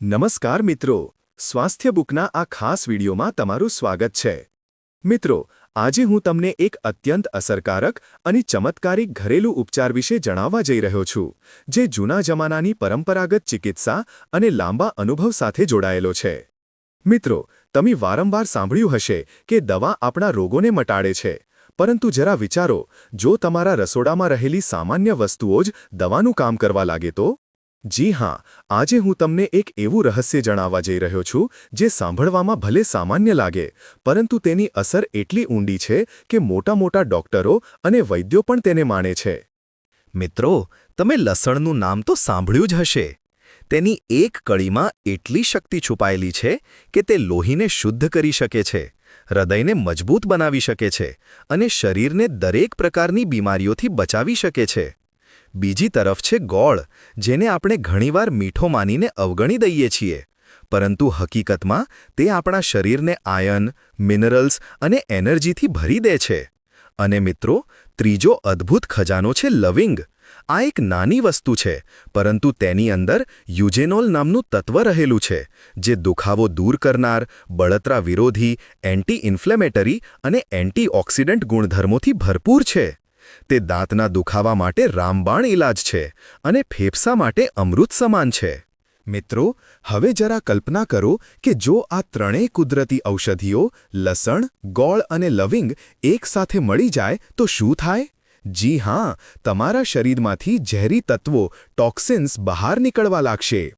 નમસ્કાર મિત્રો. સ્વાસ્થ્ય બુકના આ ખાસ વિડીયોમાં તમારું સ્વાગત છે. મિત્રો, આજે હું તમને એક અત્યંત અસરકારક અને ચમત્કારિક ઘરેલું ઉપચાર વિશે જણાવવા જઈ રહ્યો છું, જે જૂના જમાનાની પરંપરાગત ચિકિત્સા અને લાંબા અનુભવ સાથે જોડાયેલો છે. મિત્રો, તમે વારંવાર સાંભળ્યું હશે કે દવા આપણા રોગોને મટાડે છે, પરંતુ જરા વિચારો, જો તમારા રસોડામાં રહેલી સામાન્ય વસ્તુઓ જ દવાનું કામ કરવા લાગે તો? જી હા, આજે હું તમને એક એવું રહસ્ય જણાવવા જઈ રહ્યો છું, જે સાંભળવામાં ભલે સામાન્ય લાગે, પરંતુ તેની અસર એટલી ઊંડી છે કે મોટા મોટા ડોક્ટરો અને વૈદ્યો પણ તેને માને છે. મિત્રો, તમે લસણનું નામ તો સાંભળ્યું જ હશે. તેની એક કળીમાં એટલી શક્તિ છુપાયેલી છે કે તે લોહીને શુદ્ધ કરી શકે છે, હૃદયને મજબૂત બનાવી શકે છે અને શરીરને દરેક પ્રકારની બીમારીઓથી બચાવી શકે છે. બીજી તરફ છે ગોળ, જેને આપણે ઘણીવાર મીઠો માનીને અવગણી દઈએ છીએ. પરંતુ હકીકતમાં, તે આપણા શરીરને આયન, મિનરલ્સ અને એનર્જીથી ભરી દે છે. અને મિત્રો, ત્રીજો અદ્ભુત ખજાનો છે લવિંગ. આ એક નાની વસ્તુ છે, પરંતુ તેની અંદર યુજેનોલ નામનું તત્વ રહેલું છે, જે દુખાવો દૂર કરનાર, બળતરા વિરોધી એન્ટી ઇન્ફ્લેમેટરી અને એન્ટીઓક્સિડન્ટ ગુણધર્મોથી ભરપૂર છે. તે દાંતના દુખાવા માટે રામબાણ ઇલાજ છે અને ફેફસા માટે અમૃત સમાન છે. મિત્રો, હવે જરા કલ્પના કરો કે જો આ ત્રણેય કુદરતી ઔષધિઓ, લસણ, ગોળ અને લવિંગ એકસાથે મળી જાય તો શું થાય? જી હા, તમારા શરીરમાંથી ઝેરી તત્વો, ટોક્સિન્સ બહાર નીકળવા લાગશે.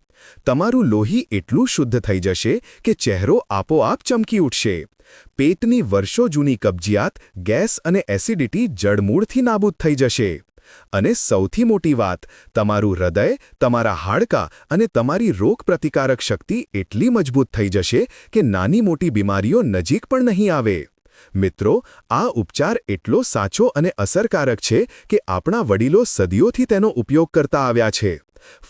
તમારું લોહી એટલું શુદ્ધ થઈ જશે કે ચહેરો આપોઆપ ચમકી ઉઠશે. પેટની વર્ષો જૂની કબજિયાત, ગેસ અને એસિડિટી જડમૂળથી નાબૂદ થઈ જશે. અને સૌથી મોટી વાત, તમારું હૃદય, તમારા હાડકાં અને તમારી રોગપ્રતિકારક શક્તિ એટલી મજબૂત થઈ જશે કે નાની મોટી બીમારીઓ નજીક પણ નહીં આવે. મિત્રો, આ ઉપચાર એટલો સાચો અને અસરકારક છે કે આપણા વડીલો સદીઓથી તેનો ઉપયોગ કરતા આવ્યા છે.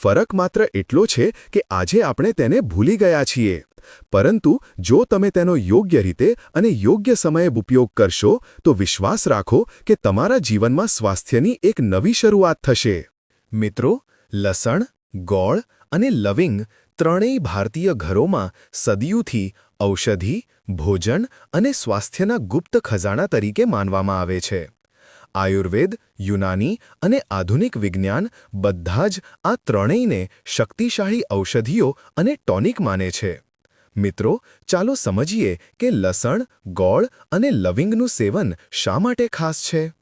ફરક માત્ર એટલો છે કે આજે આપણે તેને ભૂલી ગયા છીએ. પરંતુ જો તમે તેનો યોગ્ય રીતે અને યોગ્ય સમયે ઉપયોગ કરશો, તો વિશ્વાસ રાખો કે તમારા જીવનમાં સ્વાસ્થ્યની એક નવી શરૂઆત થશે. મિત્રો, લસણ, ગોળ અને લવિંગ ત્રણેય ભારતીય ઘરોમાં સદીઓથી ઔષધિ, ભોજન અને સ્વાસ્થ્યના ગુપ્ત ખજાના તરીકે માનવામાં આવે છે. આયુર્વેદ, યુનાની અને આધુનિક વિજ્ઞાન બધા જ આ ત્રણેયને શક્તિશાળી ઔષધિઓ અને ટોનિક માને છે. મિત્રો, ચાલો સમજીએ કે લસણ, ગોળ અને લવિંગનું સેવન શા માટે ખાસ છે?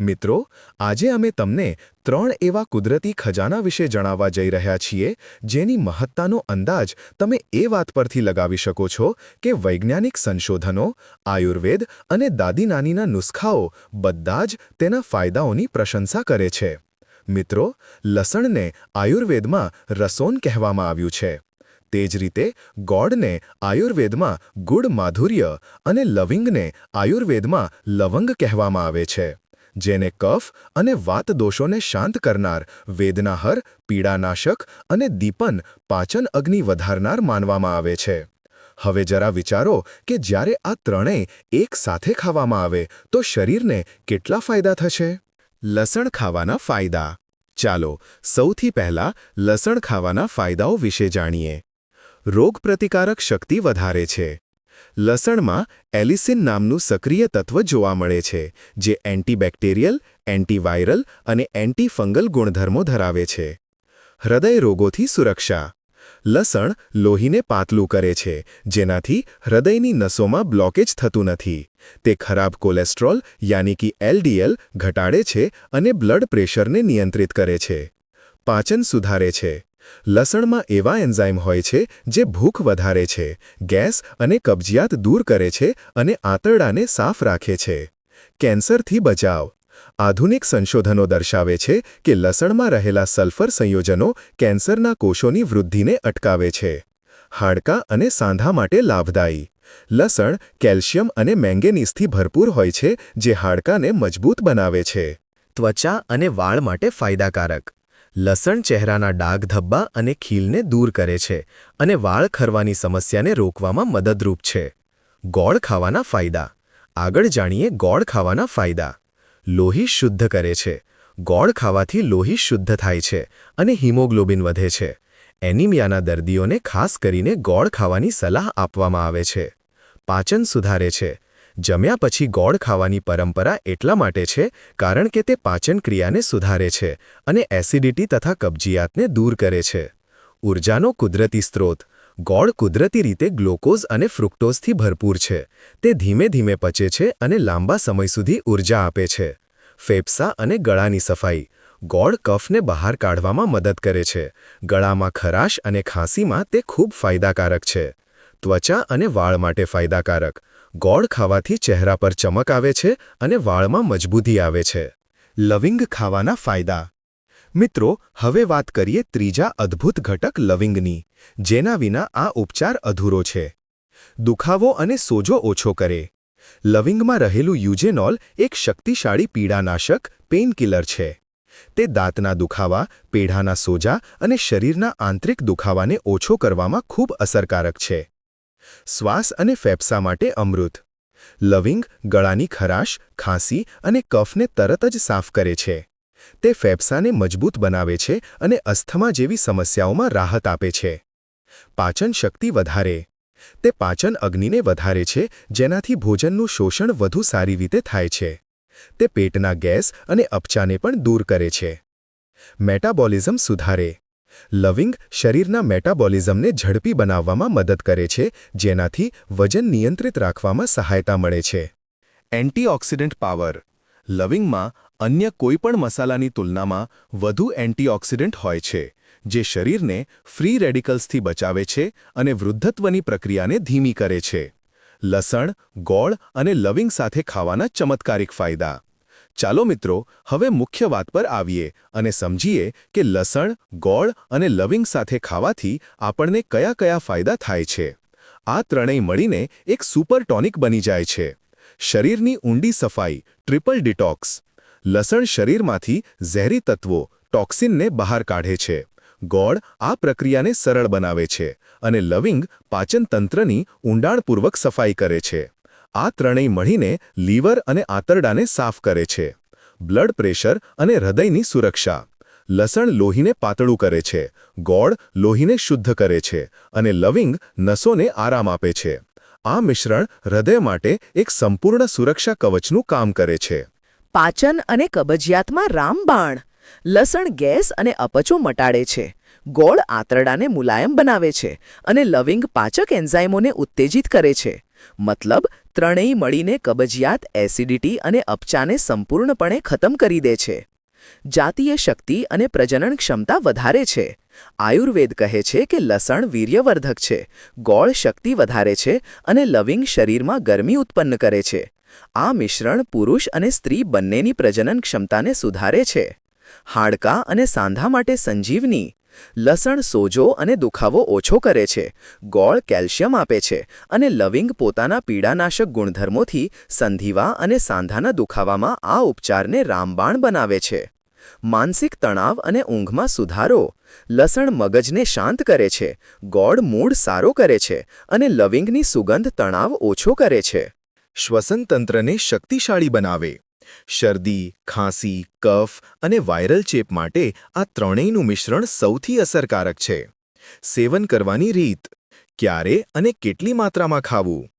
મિત્રો, આજે અમે તમને ત્રણ એવા કુદરતી ખજાના વિશે જણાવવા જઈ રહ્યા છીએ, જેની મહત્તાનો અંદાજ તમે એ વાત પરથી લગાવી શકો છો કે વૈજ્ઞાનિક સંશોધનો, આયુર્વેદ અને દાદી નાનીના નુસ્ખાઓ બધા જ તેના ફાયદાઓની પ્રશંસા કરે છે. મિત્રો, લસણને આયુર્વેદમાં રસોન કહેવામાં આવ્યું છે. તે જ રીતે ગોળને આયુર્વેદમાં ગુડ માધુર્ય અને લવિંગને આયુર્વેદમાં લવંગ કહેવામાં આવે છે. જેને કફ અને વાત દોષોને શાંત કરનાર, વેદનાહર, પીડાનાશક અને દીપન પાચન અગ્નિ વધારનાર માનવામાં આવે છે. હવે જરા વિચારો કે જ્યારે આ ત્રણેય એક સાથે ખાવામાં આવે, તો શરીરને કેટલા ફાયદા થશે? લસણ ખાવાના ફાયદા. ચાલો, સૌથી પહેલા લસણ ખાવાના ફાયદાઓ વિશે જાણીએ. રોગપ્રતિકારક શક્તિ વધારે છે. લસણમાં એલિસિન નામનું સક્રિય તત્વ જોવા મળે છે, જે એન્ટીબેક્ટેરિયલ, એન્ટીવાયરલ અને એન્ટીફંગલ ગુણધર્મો ધરાવે છે. હૃદય રોગોથી સુરક્ષા. લસણ લોહીને પાતળું કરે છે, જેનાથી હૃદયની નસોમાં બ્લોકેજ થતું નથી. તે ખરાબ કોલેસ્ટ્રોલ યાની કે એલડીએલ ઘટાડે છે અને બ્લડ પ્રેશરને નિયંત્રિત કરે છે. પાચન સુધારે છે. લસણમાં એવા એન્ઝાઇમ હોય છે જે ભૂખ વધારે છે, ગેસ અને કબજિયાત દૂર કરે છે અને આંતરડાને સાફ રાખે છે. કેન્સરથી બચાવ. આધુનિક સંશોધનો દર્શાવે છે કે લસણમાં રહેલા સલ્ફર સંયોજનો કેન્સરના કોષોની વૃદ્ધિને અટકાવે છે. હાડકાં અને સાંધા માટે લાભદાયી. લસણ, કેલ્શિયમ અને મેંગેનીઝથી ભરપૂર હોય છે, જે હાડકાને મજબૂત બનાવે છે. ત્વચા અને વાળ માટે ફાયદાકારક. લસણ ચહેરાના ડાઘ ધબ્બા અને ખીલને દૂર કરે છે અને વાળ ખરવાની સમસ્યાને રોકવામાં મદદરૂપ છે. ગોળ ખાવાના ફાયદા. આગળ જાણીએ ગોળ ખાવાના ફાયદા. લોહી શુદ્ધ કરે છે. ગોળ ખાવાથી લોહી શુદ્ધ થાય છે અને હિમોગ્લોબિન વધે છે. એનિમિયાના દર્દીઓને ખાસ કરીને ગોળ ખાવાની સલાહ આપવામાં આવે છે. પાચન સુધારે છે. જમ્યા પછી ગોળ ખાવાની પરંપરા એટલા માટે છે કારણ કે તે પાચન ક્રિયાને સુધારે છે અને એસિડિટી તથા કબજિયાતને દૂર કરે છે. ઉર્જાનો કુદરતી સ્ત્રોત. ગોળ કુદરતી રીતે ગ્લુકોઝ અને ફ્રુક્ટોઝથી ભરપૂર છે. તે ધીમે ધીમે પચે છે અને લાંબા સમય સુધી ઊર્જા આપે છે. ફેફસા અને ગળાની સફાઈ. ગોળ કફને બહાર કાઢવામાં મદદ કરે છે. ગળામાં ખરાશ અને ખાંસીમાં તે ખૂબ ફાયદાકારક છે. ત્વચા અને વાળ માટે ફાયદાકારક. ગોળ ખાવાથી ચહેરા પર ચમક આવે છે અને વાળમાં મજબૂતી આવે છે. લવિંગ ખાવાના ફાયદા. મિત્રો, હવે વાત કરીએ ત્રીજા અદ્ભુત ઘટક લવિંગની, જેના વિના આ ઉપચાર અધૂરો છે. દુખાવો અને સોજો ઓછો કરે. લવિંગમાં રહેલું યુજેનોલ એક શક્તિશાળી પીડાનાશક, પેઇનકિલર છે. તે દાંતના દુખાવા, પેઢાના સોજા અને શરીરના આંતરિક દુખાવાને ઓછો કરવામાં ખૂબ અસરકારક છે. શ્વાસ અને ફેફસા માટે અમૃત. લવિંગ ગળાની ખરાશ, ખાંસી અને કફને તરત જ સાફ કરે છે. તે ફેફસાને મજબૂત બનાવે છે અને અસ્થમા જેવી સમસ્યાઓમાં રાહત આપે છે. પાચન શક્તિ વધારે. તે પાચન અગ્નિને વધારે છે, જેનાથી ભોજનનું શોષણ વધુ સારી રીતે થાય છે. તે પેટના ગેસ અને અપચાને પણ દૂર કરે છે. મેટાબોલિઝમ સુધારે. લવિંગ શરીરના મેટાબોલિઝમને ઝડપી બનાવવામાં મદદ કરે છે, જેનાથી વજન નિયંત્રિત રાખવામાં સહાયતા મળે છે. Antioxidant power. લવિંગમાં અન્ય કોઈપણ મસાલાની તુલનામાં વધુ એન્ટીઓક્સિડન્ટ હોય છે, જે શરીરને ફ્રી રેડિકલ્સથી બચાવે છે અને વૃદ્ધત્વની પ્રક્રિયાને ધીમી કરે છે. લસણ, ગોળ અને લવિંગ સાથે ખાવાના ચમત્કારિક ફાયદા. ચાલો મિત્રો, હવે મુખ્ય વાત પર આવીએ અને સમજીએ કે લસણ, ગોળ અને લવિંગ સાથે ખાવાથી આપણને કયા કયા ફાયદા થાય છે. આ ત્રણેય મળીને એક સુપર ટોનિક બની જાય છે. શરીરની ઊંડી સફાઈ, ટ્રિપલ ડિટોક્સ. લસણ શરીરમાંથી ઝેરી તત્વો, ટોક્સિનને બહાર કાઢે છે. ગોળ આ પ્રક્રિયાને સરળ બનાવે છે અને લવિંગ પાચનતંત્રની ઊંડાણપૂર્વક સફાઈ કરે છે. આ ત્રણેય મળીને લીવર અને આંતરડાને સાફ કરે છે. બ્લડ પ્રેશર અને હૃદયની સુરક્ષા. લસણ લોહીને પાતળું કરે છે. ગોળ લોહીને શુદ્ધ કરે છે અને લવિંગ નસોને આરામ આપે છે. આ મિશ્રણ હૃદય માટે એક સંપૂર્ણ સુરક્ષા કવચનું કામ કરે છે. પાચન અને કબજિયાતમાં રામબાણ લસણ ગેસ અને અપચો મટાડે છે. ગોળ આંતરડાને મુલાયમ બનાવે છે અને લવિંગ પાચક એન્ઝાઇમોને ઉત્તેજિત કરે છે. મતલબ ત્રણેય મળીને કબજિયાત, એસિડિટી અને અપચાને સંપૂર્ણપણે ખતમ કરી દે છે. જાતીય શક્તિ અને પ્રજનન ક્ષમતા વધારે છે. આયુર્વેદ કહે છે કે લસણ વીર્યવર્ધક છે, ગોળ શક્તિ વધારે છે અને લવિંગ શરીરમાં ગરમી ઉત્પન્ન કરે છે. આ મિશ્રણ પુરુષ અને સ્ત્રી બંનેની પ્રજનન ક્ષમતાને સુધારે છે. હાડકાં અને સાંધા માટે સંજીવની લસણ સોજો અને દુખાવો ઓછો કરે છે, ગોળ કેલ્શિયમ આપે છે અને લવિંગ પોતાના પીડાનાશક ગુણધર્મોથી સંધિવા અને સાંધાના દુખાવામાં આ ઉપચારને રામબાણ બનાવે છે. માનસિક તણાવ અને ઊંઘમાં સુધારો, લસણ મગજને શાંત કરે છે, ગોળ મૂડ સારો કરે છે અને લવિંગની સુગંધ તણાવ ઓછો કરે છે. શ્વસનતંત્રને શક્તિશાળી બનાવે. શરદી, ખાંસી, કફ અને વાયરલ ચેપ માટે આ ત્રણેયનું મિશ્રણ સૌથી અસરકારક છે. સેવન કરવાની રીત, ક્યારે અને કેટલી માત્રામાં ખાવું?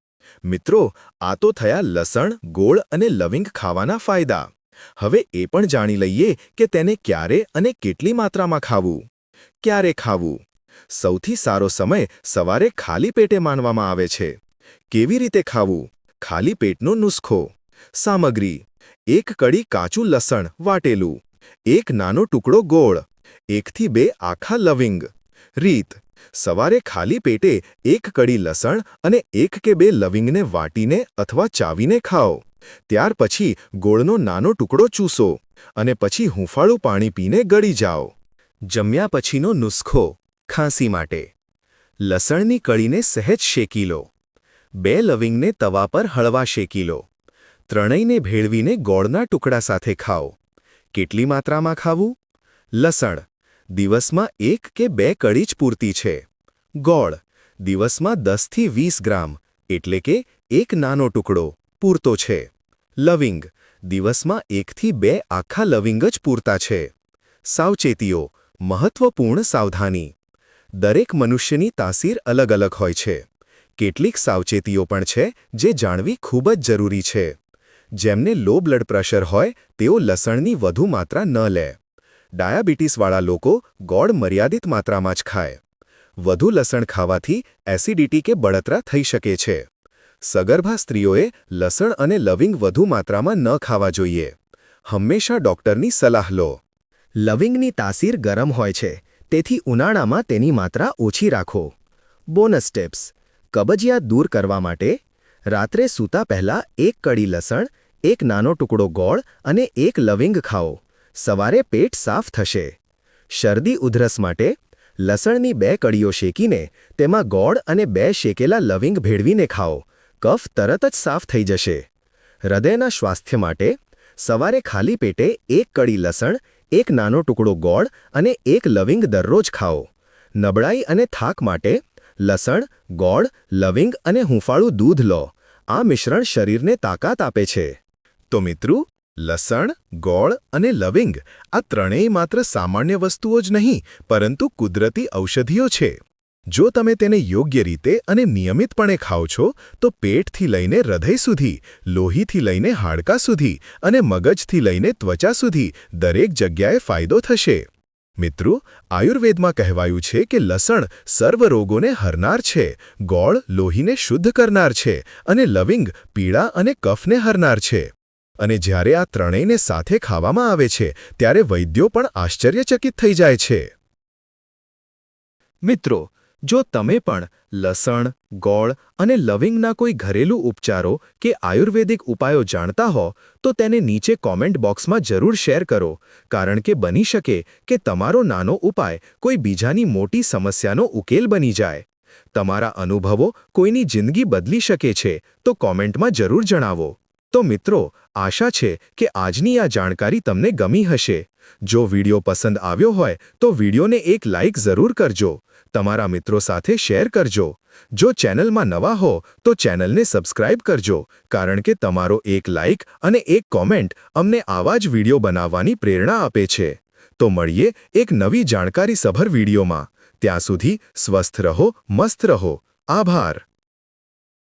મિત્રો, આ તો થયા લસણ, ગોળ અને લવિંગ ખાવાના ફાયદા. હવે એ પણ જાણી લઈએ કે તેને ક્યારે અને કેટલી માત્રામાં ખાવું. ક્યારે ખાવું? સૌથી સારો સમય સવારે ખાલી પેટે માનવામાં આવે છે. કેવી રીતે ખાવું? ખાલી પેટનો નુસ્ખો. સામગ્રી. એક કડી કાચું લસણ વાટેલું, એક નાનો ટુકડો ગોળ, એકથી બે આખા લવિંગ. રીત, સવારે ખાલી પેટે એક કડી લસણ અને એક કે બે લવિંગને વાટીને અથવા ચાવીને ખાઓ. ત્યાર પછી ગોળનો નાનો ટુકડો ચૂસો અને પછી હુંફાળું પાણી પીને ગળી જાઓ. જમ્યા પછીનો નુસ્ખો, ખાંસી માટે. લસણની કળીને સહેજ શેકી લો. બે લવિંગને તવા પર હળવા શેકી લો. ત્રણેયને ભેળવીને ગોળના ટુકડા સાથે ખાઓ. કેટલી માત્રામાં ખાવું? લસણ. દિવસમાં એક કે બે કળી જ પૂરતી છે. ગોળ. દિવસમાં દસથી વીસ ગ્રામ, એટલે કે એક નાનો ટુકડો, પૂરતો છે. લવિંગ. દિવસમાં એકથી બે આખા લવિંગ જ પૂરતા છે. સાવચેતીઓ. મહત્વપૂર્ણ સાવધાની. દરેક મનુષ્યની તાસીર અલગ અલગ હોય છે. કેટલીક સાવચેતીઓ પણ છે, જે જાણવી ખૂબ જ જરૂરી છે. જેમને લો બ્લડ પ્રેશર હોય, તેઓ લસણની વધુ માત્રા ન લે. ડાયાબિટીસવાળા લોકો ગોળ મર્યાદિત માત્રામાં જ ખાય. વધુ લસણ ખાવાથી એસિડિટી કે બળતરા થઈ શકે છે. સગર્ભા સ્ત્રીઓએ લસણ અને લવિંગ વધુ માત્રામાં ન ખાવા જોઈએ. હંમેશા ડોક્ટરની સલાહ લો. લવિંગની તાસીર ગરમ હોય છે, તેથી ઉનાળામાં તેની માત્રા ઓછી રાખો. બોનસ સ્ટેપ્સ કબજિયાત દૂર કરવા માટે રાત્રે સૂતા પહેલા એક કડી લસણ, એક નાનો ટુકડો ગોળ અને એક લવિંગ ખાઓ. સવારે પેટ સાફ થશે. શરદી ઉધરસ માટે લસણની બે કડીઓ શેકીને તેમાં ગોળ અને બે શેકેલા લવિંગ ભેળવીને ખાઓ. કફ તરત જ સાફ થઈ જશે. હૃદયના સ્વાસ્થ્ય માટે સવારે ખાલી પેટે એક કડી લસણ, એક નાનો ટુકડો ગોળ અને એક લવિંગ દરરોજ ખાઓ. નબળાઈ અને થાક માટે લસણ, ગોળ, લવિંગ અને હૂંફાળું દૂધ લો. આ મિશ્રણ શરીરને તાકાત આપે છે. તો મિત્રો, લસણ, ગોળ અને લવિંગ આ ત્રણેય માત્ર સામાન્ય વસ્તુઓ જ નહીં, પરંતુ કુદરતી ઔષધિઓ છે. જો તમે તેને યોગ્ય રીતે અને નિયમિતપણે ખાઓ છો, તો પેટથી લઈને હૃદય સુધી, લોહીથી લઈને હાડકાં સુધી અને મગજથી લઈને ત્વચા સુધી દરેક જગ્યાએ ફાયદો થશે. મિત્રો, આયુર્વેદમાં કહેવાયું છે કે લસણ સર્વ રોગોને હરનાર છે, ગોળ લોહીને શુદ્ધ કરનાર છે અને લવિંગ પીળા અને કફને હરનાર છે. અને જ્યારે આ ત્રણેયને સાથે ખાવામાં આવે છે, ત્યારે વૈદ્યો પણ આશ્ચર્યચકિત થઈ જાય છે. મિત્રો, જો તમે પણ લસણ, ગોળ અને લવિંગના કોઈ ઘરેલું ઉપચારો કે આયુર્વેદિક ઉપાયો જાણતા હો તો તેને નીચે કોમેન્ટ બોક્સમાં જરૂર શેર કરો, કારણ કે બની શકે કે તમારો નાનો ઉપાય કોઈ બીજાની મોટી સમસ્યાનો ઉકેલ બની જાય. તમારા અનુભવો કોઈની જિંદગી બદલી શકે છે તો કોમેન્ટમાં જરૂર જણાવો. તો મિત્રો, આશા છે કે આજની આ જાણકારી તમને ગમી હશે. જો વીડિયો પસંદ આવ્યો હોય તો વિડિયોને એક લાઇક જરૂર કરજો. તમારા મિત્રો સાથે શેર કરજો. જો ચેનલમાં નવા હો, તો ચેનલને સબસ્ક્રાઇબ કરજો, કારણ કે તમારો એક લાઇક અને એક કોમેન્ટ અમને આવા જ વીડિયો બનાવવાની પ્રેરણા આપે છે. તો મળીએ એક નવી જાણકારી સભર વિડિયોમાં. ત્યાં સુધી સ્વસ્થ રહો, મસ્ત રહો. આભાર.